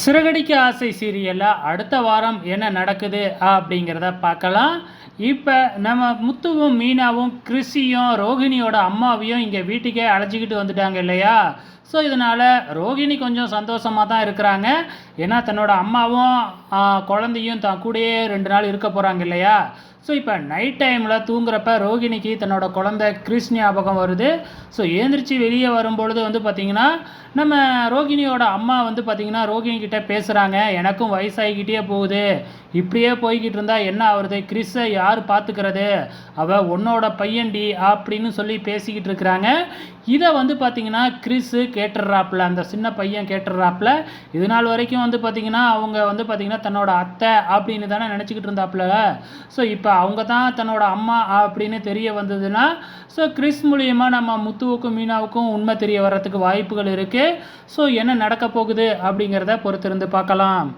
சிறகடிக்க ஆசை சீரியலில் அடுத்த வாரம் என்ன நடக்குது அப்படிங்கிறத பார்க்கலாம். இப்போ நம்ம முத்துவும் மீனாவும் கிறிஸியும் ரோகிணியோட அம்மாவையும் இங்கே வீட்டுக்கே அழைச்சிக்கிட்டு வந்துட்டாங்க இல்லையா? ஸோ இதனால் ரோகிணி கொஞ்சம் சந்தோஷமாக தான் இருக்கிறாங்க. ஏன்னா தன்னோட அம்மாவும் குழந்தையும் தான் கூடயே ரெண்டு நாள் இருக்க போகிறாங்க இல்லையா? ஸோ இப்போ நைட் டைமில் தூங்குறப்ப ரோகிணிக்கு தன்னோட குழந்தை கிறிஸ் ஞாபகம் வருது. ஸோ ஏந்திரிச்சு வெளியே வரும்பொழுது வந்து பார்த்திங்கன்னா நம்ம ரோகிணியோட அம்மா வந்து பார்த்திங்கன்னா ரோகிணிக்கிட்ட பேசுகிறாங்க எனக்கும் வயசாகிக்கிட்டே போகுது. இப்படியே போய்கிட்டு இருந்தால் என்ன ஆகுறது கிறிஸை யார் பார்த்துக்கிறது அவ உன்னோட பையன்டி அப்படின்னு சொல்லி பேசிக்கிட்டு இருக்கிறாங்க. இதை வந்து பார்த்திங்கன்னா கிறிஸு கேட்டுடுறாப்புல அந்த சின்ன பையன் கேட்டுடுறாப்புல இது நாள் வரைக்கும் வந்து பார்த்திங்கன்னா அவங்க வந்து பார்த்திங்கன்னா தன்னோட அத்தை அப்படின்னு தானே நினச்சிக்கிட்டு இருந்தாப்புல. ஸோ இப்போ அவங்க தான் தன்னோட அம்மா அப்படின்னு தெரிய வந்ததுன்னா ஸோ கிறிஸ் மூலியமாக நம்ம முத்துவுக்கும் மீனாவுக்கும் உண்மை தெரிய வர்றதுக்கு வாய்ப்புகள் இருக்குது ஸோ என்ன நடக்க போகுது அப்படிங்கிறத பொறுத்திருந்து பார்க்கலாம்.